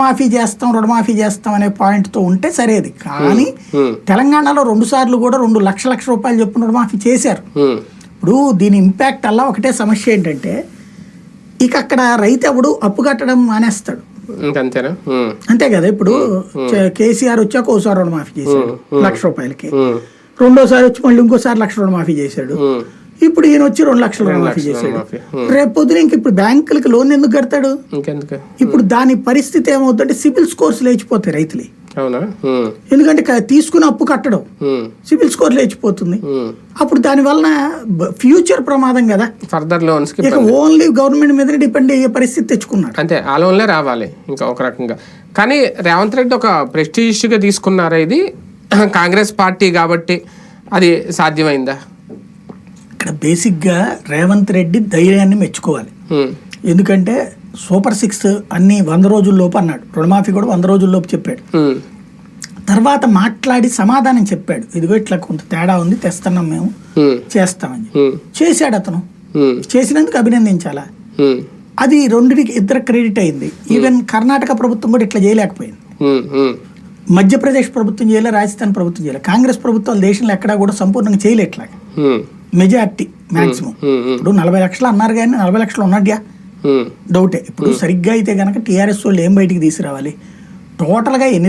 మాఫీ చేస్తాం రుణమాఫీ చేస్తాం అనే పాయింట్తో ఉంటే సరేది. కానీ. తెలంగాణలో రెండు సార్లు కూడా రెండు లక్ష లక్ష రూపాయలు చొప్పున రుణమాఫీ చేశారు. ఇప్పుడు దీని ఇంపాక్ట్ అలా ఒకటే సమస్య ఏంటంటే ఇక అక్కడ రైతు ఎవడు అప్పు కట్టడం మానేస్తాడు. అంతే కదా ఇప్పుడు కేసీఆర్ వచ్చాక ఓసారి రుణమాఫీ చేశాడు. లక్ష రూపాయలకి. రెండోసారి వచ్చి మళ్ళీ ఇంకోసారి లక్ష రుణమాఫీ చేశాడు. ఇప్పుడు ఈయన వచ్చి రెండు లక్షల రుణమాఫీ చేశాడు. రేపు పొద్దున ఇంక ఇప్పుడు బ్యాంకులకి లోన్ ఎందుకు కడతాడు? ఇప్పుడు దాని పరిస్థితి ఏమవుతుందంటే సిబిల్ స్కోర్స్ లేచిపోతాయి రైతులు. ఎందుకంటే క- తీసుకుని అప్పు కట్టడం. సిబిల్ స్కోర్ లేచిపోతుంది. అప్పుడు దాని వలన ఫ్యూచర్ ప్రమాదం కదా. ఫర్దర్ లోన్స్కి ఇక ఓన్లీ గవర్నమెంట్ మీదనే డిపెండ్ అయ్యే పరిస్థితి తెచ్చుకున్నాడు. అంతే ఆ లోన్లే రావాలి ఇంకా ఒక రకంగా. కానీ రేవంత్ రెడ్డి ఒక ప్రెస్టీజ్గా తీసుకున్నారా ఇది? కాంగ్రెస్ పార్టీ కాబట్టి అది సాధ్యమైందా? ఇక్కడ బేసిక్గా రేవంత్ రెడ్డి ధైర్యాన్ని మెచ్చుకోవాలి. ఎందుకంటే సూపర్ సిక్స్ అన్ని వంద రోజుల్లోపు అన్నాడు. రుణమాఫీ కూడా వంద రోజుల్లోపు చెప్పాడు. తర్వాత మాట్లాడి సమాధానం చెప్పాడు. ఇదిగో ఇట్లా కొంత తేడా ఉంది తెస్తున్నాం మేము. చేస్తామని. చేశాడు అతను. చేసినందుకు అభినందించాలా? అది రెండుకి ఇద్దరు క్రెడిట్ అయింది. ఈవెన్ కర్ణాటక ప్రభుత్వం కూడా ఇట్లా చేయలేకపోయింది. మధ్యప్రదేశ్ ప్రభుత్వం చేయలే రాజస్థాన్ ప్రభుత్వం చేయలే. కాంగ్రెస్ ప్రభుత్వాలు దేశంలో ఎక్కడా కూడా సంపూర్ణంగా చేయలేట్లాగా మెజార్టీ మాక్సిమం. ఇప్పుడు నలభై లక్షలు అన్నారు కానీ నలభై లక్షలు ఉన్నట్యా ఉమ్. డౌటే. ఇప్పుడు సరిగ్గా అయితే కనుక టీఆర్ఎస్ వాళ్ళు ఏం బయటికి తీసుకురావాలి? టోటల్గా ఎన్ని